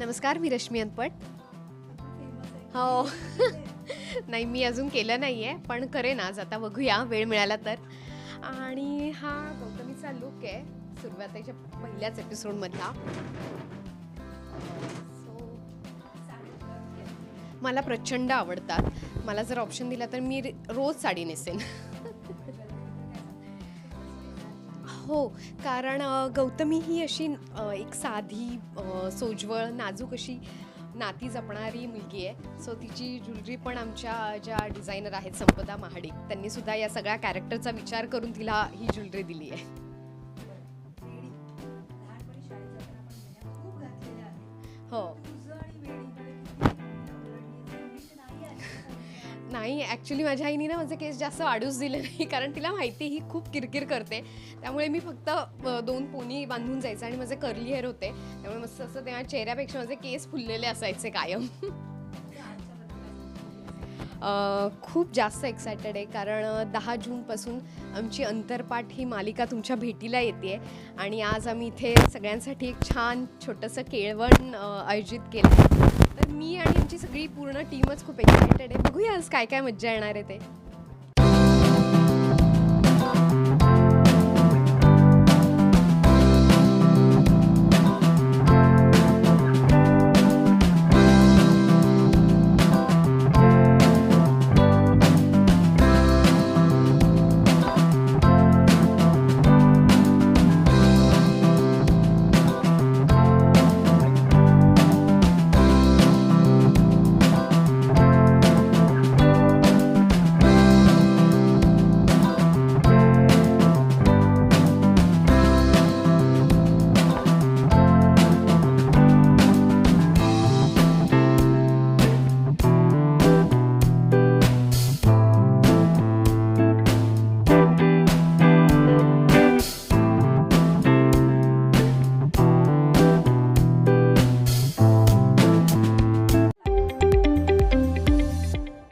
नमस्कार मी रश्मी अनपट हो. नाही मी अजून केलं नाही आहे पण करेन आज. आता बघूया वेळ मिळाला तर. आणि हा गौतमीचा लुक आहे सुरुवातीच्या पहिल्याच एपिसोडमधला मला प्रचंड आवडतात. मला जर ऑप्शन दिला तर मी रोज साडी नेसेन. हो कारण गौतमी ही अशी एक साधी सोज्वळ नाजूक अशी नाती जपणारी मुलगी आहे. सो तिची ज्वेलरी पण आमच्या ज्या डिझायनर आहेत संपदा महाडिक त्यांनी सुद्धा या सगळ्या कॅरेक्टरचा विचार करून तिला ही ज्वेलरी दिली आहे. हो. नाही ॲक्च्युली माझ्या आईने ना माझे केस जास्त वाढूच दिले नाही कारण तिला माहिती ही खूप किरकिर करते. त्यामुळे मी फक्त दोन पोनी बांधून जायचं आणि माझे कर्ली हेअर होते. त्यामुळे मस्त असं तेव्हा चेहऱ्यापेक्षा माझे केस फुललेले असायचे कायम. खूप जास्त एक्सायटेड आहे कारण दहा जूनपासून आमची अंतरपाठ ही मालिका तुमच्या भेटीला येते आणि आज आम्ही इथे सगळ्यांसाठी एक छान छोटंसं केळवण आयोजित केलं मी आणि आमची सगळी पूर्ण टीमच खूप एक्सायटेड आहे. बघूया आज काय काय मज्जा येणार आहे ते.